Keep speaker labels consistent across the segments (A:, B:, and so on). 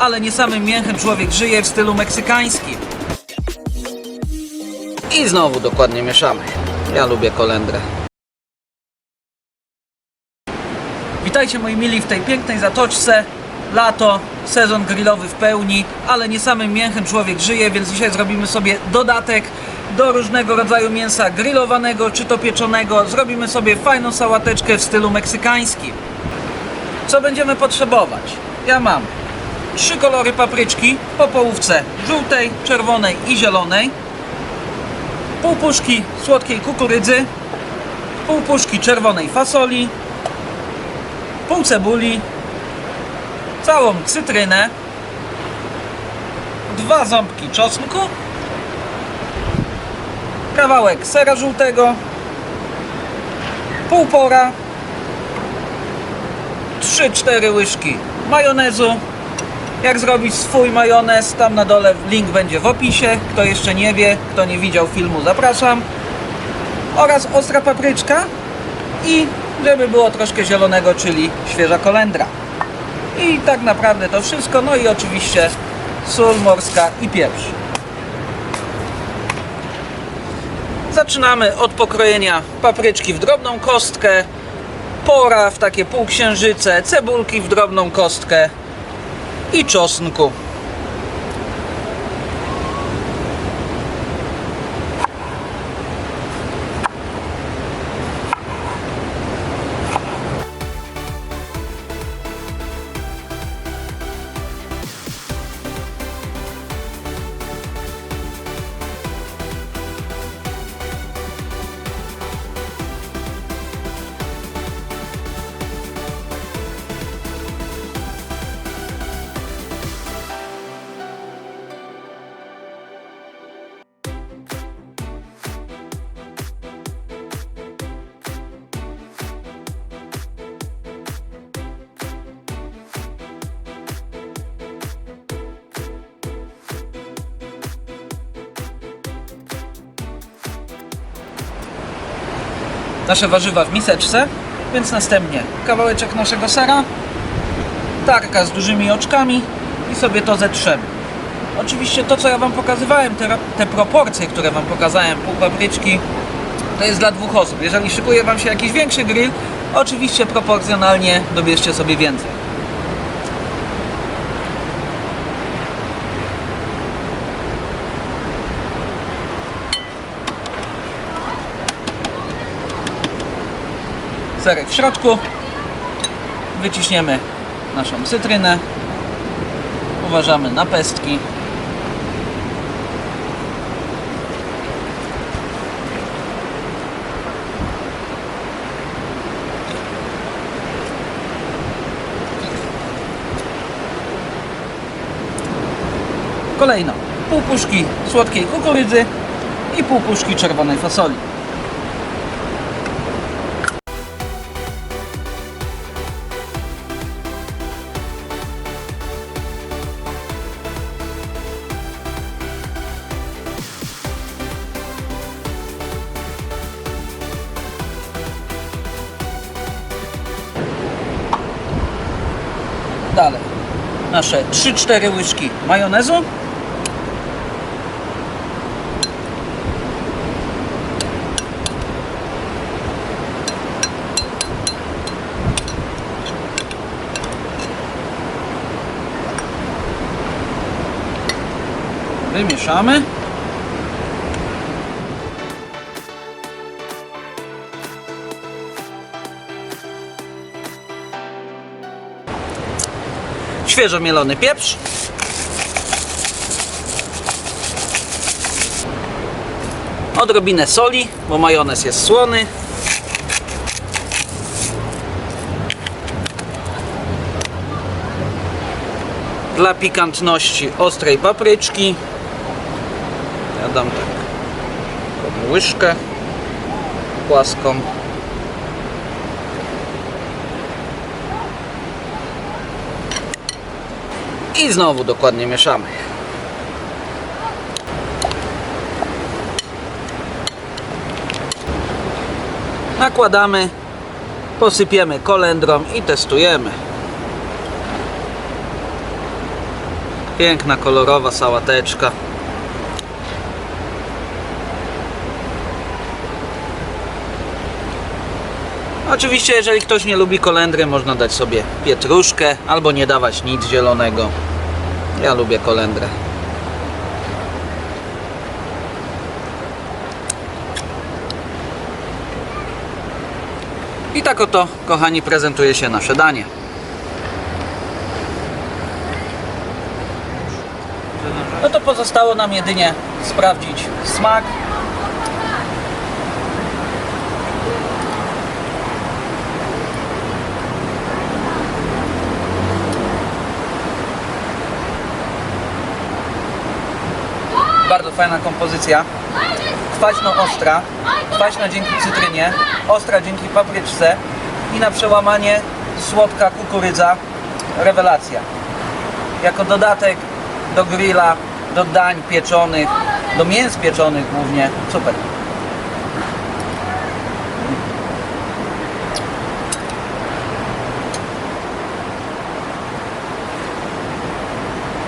A: ale nie samym mięchem człowiek żyje w stylu meksykańskim. I znowu dokładnie mieszamy. Ja lubię kolendrę. Witajcie moi mili w tej pięknej zatoczce. Lato, sezon grillowy w pełni, ale nie samym mięchem człowiek żyje, więc dzisiaj zrobimy sobie dodatek do różnego rodzaju mięsa grillowanego czy to pieczonego. Zrobimy sobie fajną sałateczkę w stylu meksykańskim. Co będziemy potrzebować? Ja mam trzy kolory papryczki po połówce żółtej, czerwonej i zielonej, pół puszki słodkiej kukurydzy, pół puszki czerwonej fasoli, pół cebuli, całą cytrynę, dwa ząbki czosnku, kawałek sera żółtego, pół pora, 3-4 łyżki majonezu. Jak zrobić swój majonez, tam na dole link będzie w opisie. Kto jeszcze nie wie, kto nie widział filmu, zapraszam. Oraz ostra papryczka i żeby było troszkę zielonego, czyli świeża kolendra. I tak naprawdę to wszystko. No i oczywiście sól morska i pieprz. Zaczynamy od pokrojenia papryczki w drobną kostkę, pora w takie półksiężyce, cebulki w drobną kostkę i czosnku. Nasze warzywa w miseczce, więc następnie kawałeczek naszego sera, tarka z dużymi oczkami i sobie to zetrzemy. Oczywiście to, co ja Wam pokazywałem, te, te proporcje, które Wam pokazałem, pół papryczki, to jest dla dwóch osób. Jeżeli szykuje Wam się jakiś większy grill, oczywiście proporcjonalnie dobierzcie sobie więcej. Serek w środku. Wyciśniemy naszą cytrynę. Uważamy na pestki. Kolejno pół puszki słodkiej kukurydzy i pół puszki czerwonej fasoli. Dalej. Nasze 3-4 łyżki majonezu. Wymieszamy. Świeżo mielony pieprz. Odrobinę soli, bo majonez jest słony. Dla pikantności ostrej papryczki. Ja dam tak łyżkę płaską. I znowu dokładnie mieszamy. Nakładamy, posypiemy kolendrą i testujemy. Piękna, kolorowa sałateczka. Oczywiście, jeżeli ktoś nie lubi kolendry, można dać sobie pietruszkę albo nie dawać nic zielonego. Ja lubię kolendrę. I tak oto, kochani, prezentuje się nasze danie. No to pozostało nam jedynie sprawdzić smak. Bardzo fajna kompozycja. Kwaśno-ostra, kwaśna dzięki cytrynie, ostra dzięki papryczce i na przełamanie słodka kukurydza. Rewelacja. Jako dodatek do grilla, do dań pieczonych, do mięs pieczonych głównie. Super.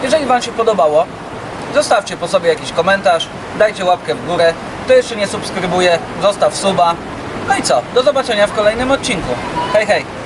A: Jeżeli Wam się podobało, zostawcie po sobie jakiś komentarz, dajcie łapkę w górę. Kto jeszcze nie subskrybuje, zostaw suba. No i co? Do zobaczenia w kolejnym odcinku. Hej, hej!